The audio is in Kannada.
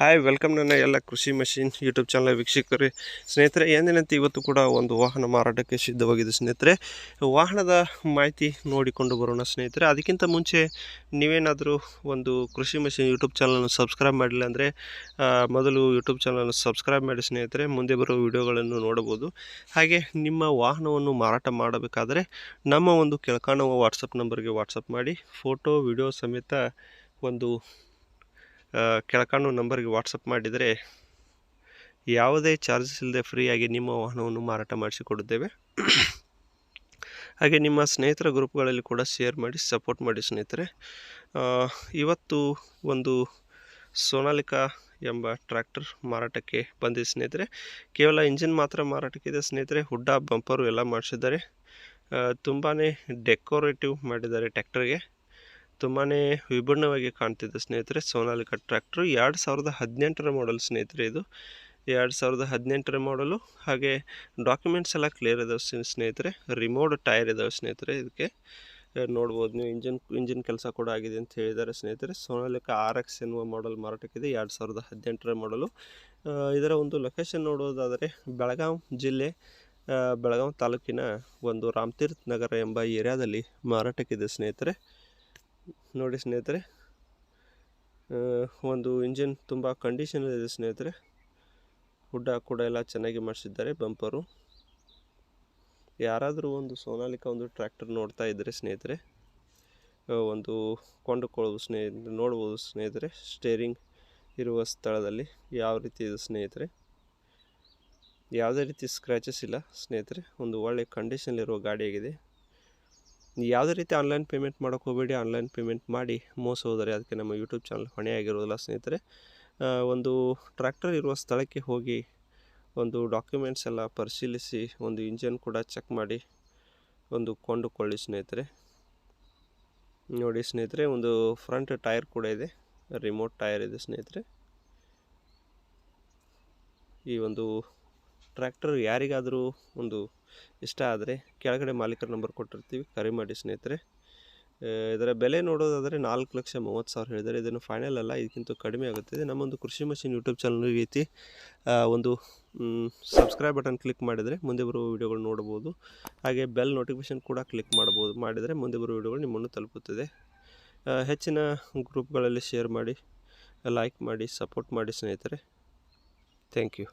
ಹಾಯ್ ವೆಲ್ಕಮ್ ನನ್ನ ಎಲ್ಲ ಕೃಷಿ ಮಷಿನ್ ಯೂಟ್ಯೂಬ್ ಚಾನಲ್ ವೀಕ್ಷಕರೇ. ಸ್ನೇಹಿತರೆ ಎಂದಿನಂತೆ ಇವತ್ತು ಕೂಡ ಒಂದು ವಾಹನ ಮಾರಾಟಕ್ಕೆ ಸಿದ್ಧವಾಗಿದೆ ಸ್ನೇಹಿತರೆ? ವಾಹನದ ಮಾಹಿತಿ ನೋಡಿಕೊಂಡು ಬರೋಣ ಸ್ನೇಹಿತರೆ. ಅದಕ್ಕಿಂತ ಮುಂಚೆ ನೀವೇನಾದರೂ ಒಂದು ಕೃಷಿ ಮಷಿನ್ ಯೂಟ್ಯೂಬ್ ಚಾನಲನ್ನು ಸಬ್ಸ್ಕ್ರೈಬ್ ಮಾಡಿಲ್ಲ ಅಂದರೆ ಮೊದಲು ಯೂಟ್ಯೂಬ್ ಚಾನಲನ್ನು ಸಬ್ಸ್ಕ್ರೈಬ್ ಮಾಡಿ ಸ್ನೇಹಿತರೆ. ಮುಂದೆ ಬರೋ ವಿಡಿಯೋಗಳನ್ನು ನೋಡಬಹುದು. ಹಾಗೆ ನಿಮ್ಮ ವಾಹನವನ್ನು ಮಾರಾಟ ಮಾಡಬೇಕಾದರೆ ನಮ್ಮ ಒಂದು ಕೆಳಕಾಣುವ ವಾಟ್ಸಪ್ ನಂಬರ್ಗೆ ವಾಟ್ಸಪ್ ಮಾಡಿ ಫೋಟೋ ವಿಡಿಯೋ ಸಮೇತ ಒಂದು ಆ, ಕೆಳಕಾಣುವ ನಂಬರ್ಗೆ ವಾಟ್ಸಪ್ ಮಾಡಿದರೆ ಯಾವುದೇ ಚಾರ್ಜಸ್ ಇಲ್ಲದೆ ಫ್ರೀಯಾಗಿ ನಿಮ್ಮ ವಾಹನವನ್ನು ಮಾರಾಟ ಮಾಡಿಸಿಕೊಡುತ್ತೇವೆ. ಹಾಗೆ ನಿಮ್ಮ ಸ್ನೇಹಿತರ ಗ್ರೂಪ್ಗಳಲ್ಲಿ ಕೂಡ ಶೇರ್ ಮಾಡಿ ಸಪೋರ್ಟ್ ಮಾಡಿ ಸ್ನೇಹಿತರೆ. ಇವತ್ತು ಒಂದು ಸೋನಾಲಿಕಾ ಎಂಬ ಟ್ರ್ಯಾಕ್ಟರ್ ಮಾರಾಟಕ್ಕೆ ಬಂದಿದೆ ಸ್ನೇಹಿತರೆ. ಕೇವಲ ಇಂಜಿನ್ ಮಾತ್ರ ಮಾರಾಟಕ್ಕಿದೆ ಸ್ನೇಹಿತರೆ. ಹುಡ್ಡ ಬಂಪರು ಎಲ್ಲ ಮಾಡಿಸಿದ್ದಾರೆ. ತುಂಬಾ ಡೆಕೋರೇಟಿವ್ ಮಾಡಿದ್ದಾರೆ ಟ್ರ್ಯಾಕ್ಟರ್ಗೆ ತುಂಬಾ ವಿಭಿನ್ನವಾಗಿ ಕಾಣ್ತಿದೆ ಸ್ನೇಹಿತರೆ. ಸೋನಾಲಿಕ ಟ್ರ್ಯಾಕ್ಟ್ರು ಎರಡು ಸಾವಿರದ ಹದಿನೆಂಟರ ಮಾಡಲ್ ಸ್ನೇಹಿತರೆ ಇದು. ಎರಡು ಸಾವಿರದ ಹದಿನೆಂಟರ ಮಾಡಲು ಹಾಗೆ ಡಾಕ್ಯುಮೆಂಟ್ಸ್ ಎಲ್ಲ ಕ್ಲಿಯರ್ ಇದಾವೆ ಸ್ನೇ- ಸ್ನೇಹಿತರೆ. ರಿಮೋಡ್ ಟೈರ್ ಇದಾವೆ ಸ್ನೇಹಿತರೆ ಇದಕ್ಕೆ. ನೋಡ್ಬೋದು ನೀವು ಇಂಜಿನ್ ಇಂಜಿನ್ ಕೆಲಸ ಕೂಡ ಆಗಿದೆ ಅಂತ ಹೇಳಿದ್ದಾರೆ ಸ್ನೇಹಿತರೆ. ಸೋನಾಲಿಕ ಆರ್ ಎಕ್ಸ್ ಎನ್ನುವ ಮಾಡಲ್ ಮಾರಾಟಕ್ಕಿದೆ ಎರಡು ಸಾವಿರದ ಹದಿನೆಂಟರ ಮಾಡಲು ಇದರ ಒಂದು ಲೊಕೇಶನ್ ನೋಡೋದಾದರೆ ಬೆಳಗಾಂ ಜಿಲ್ಲೆ ಬೆಳಗಾವಿ ಬೆಳಗಾಂ ತಾಲೂಕಿನ ಒಂದು ರಾಮತೀರ್ಥ ನಗರ ಎಂಬ ಏರಿಯಾದಲ್ಲಿ ಮಾರಾಟಕ್ಕಿದೆ ಸ್ನೇಹಿತರೆ. ನೋಡಿ ಸ್ನೇಹಿತರೆ ಒಂದು ಇಂಜಿನ್ ತುಂಬ ಕಂಡೀಷನಲ್ಲಿದೆ ಸ್ನೇಹಿತರೆ. ಹುಡ್ಡ ಕೂಡ ಎಲ್ಲ ಚೆನ್ನಾಗಿ ಮಾಡಿಸಿದ್ದಾರೆ ಬಂಪರು ಯಾರಾದರೂ ಒಂದು ಸೋನಾಲಿಕಾ ಒಂದು ಟ್ರ್ಯಾಕ್ಟರ್ ನೋಡ್ತಾ ಇದ್ದರೆ ಸ್ನೇಹಿತರೆ ಒಂದು ಕೊಂಡುಕೊಳ್ಳುವುದು ಸ್ನೇಹ ನೋಡ್ಬೋದು ಸ್ನೇಹಿತರೆ ಸ್ಟೇರಿಂಗ್ ಇರುವ ಸ್ಥಳದಲ್ಲಿ ಯಾವ ರೀತಿ ಇದೆ ಸ್ನೇಹಿತರೆ. ಯಾವುದೇ ರೀತಿ ಸ್ಕ್ರ್ಯಾಚಸ್ ಇಲ್ಲ ಸ್ನೇಹಿತರೆ, ಒಂದು ಒಳ್ಳೆ ಕಂಡೀಷನಲ್ಲಿರುವ ಗಾಡಿಯಾಗಿದೆ ಯಾವುದೇ ರೀತಿ ಆನ್ಲೈನ್ ಪೇಮೆಂಟ್ ಮಾಡೋಕೆ ಹೋಗಬೇಡಿ ಆನ್ಲೈನ್ ಪೇಮೆಂಟ್ ಮಾಡಿ ಮೋಸ ಹೋದರೆ ಅದಕ್ಕೆ ನಮ್ಮ ಯೂಟ್ಯೂಬ್ ಚಾನಲ್ ಹೊಣೆಯಾಗಿರೋದಿಲ್ಲ ಸ್ನೇಹಿತರೆ. ಒಂದು ಟ್ರ್ಯಾಕ್ಟರ್ ಇರುವ ಸ್ಥಳಕ್ಕೆ ಹೋಗಿ ಒಂದು ಡಾಕ್ಯುಮೆಂಟ್ಸ್ ಎಲ್ಲ ಪರಿಶೀಲಿಸಿ, ಒಂದು ಇಂಜನ್ ಕೂಡ ಚೆಕ್ ಮಾಡಿ ಒಂದು ಕೊಂಡುಕೊಳ್ಳಿ ಸ್ನೇಹಿತರೆ. ನೋಡಿ ಸ್ನೇಹಿತರೆ, ಒಂದು ಫ್ರಂಟ್ ಟೈರ್ ಕೂಡ ಇದೆ ರಿಮೋಟ್ ಟೈರ್ ಇದೆ ಸ್ನೇಹಿತರೆ. ಈ ಒಂದು ಟ್ರ್ಯಾಕ್ಟರ್ ಯಾರಿಗಾದರೂ ಒಂದು ಇಷ್ಟ ಆದರೆ ಕೆಳಗಡೆ ಮಾಲೀಕರ ನಂಬರ್ ಕೊಟ್ಟಿರ್ತೀವಿ. ಕರೆ ಮಾಡಿ ಸ್ನೇಹಿತರೆ. ಇದರ ಬೆಲೆ ನೋಡೋದಾದರೆ ನಾಲ್ಕು ಲಕ್ಷ ಮೂವತ್ತು ಸಾವಿರ ಹೇಳಿದರೆ ಇದನ್ನು ಫೈನಲ್ ಅಲ್ಲ, ಇದಕ್ಕಿಂತ ಕಡಿಮೆ ಆಗುತ್ತದೆ ನಮ್ಮೊಂದು ಕೃಷಿ ಮಷಿನ್ ಯೂಟ್ಯೂಬ್ ಚಾನಲ್ ರೀತಿ ಒಂದು ಸಬ್ಸ್ಕ್ರೈಬ್ ಬಟನ್ ಕ್ಲಿಕ್ ಮಾಡಿದರೆ ಮುಂದೆ ಬರುವ ವೀಡಿಯೋಗಳು ನೋಡ್ಬೋದು ಹಾಗೆ ಬೆಲ್ ನೋಟಿಫಿಕೇಷನ್ ಕೂಡ ಕ್ಲಿಕ್ ಮಾಡ್ಬೋದು ಮಾಡಿದರೆ ಮುಂದೆ ಬರುವ ವೀಡಿಯೋಗಳು ನಿಮ್ಮನ್ನು ತಲುಪುತ್ತದೆ. ಹೆಚ್ಚಿನ ಗ್ರೂಪ್ಗಳಲ್ಲಿ ಶೇರ್ ಮಾಡಿ ಲೈಕ್ ಮಾಡಿ ಸಪೋರ್ಟ್ ಮಾಡಿ ಸ್ನೇಹಿತರೆ. Thank you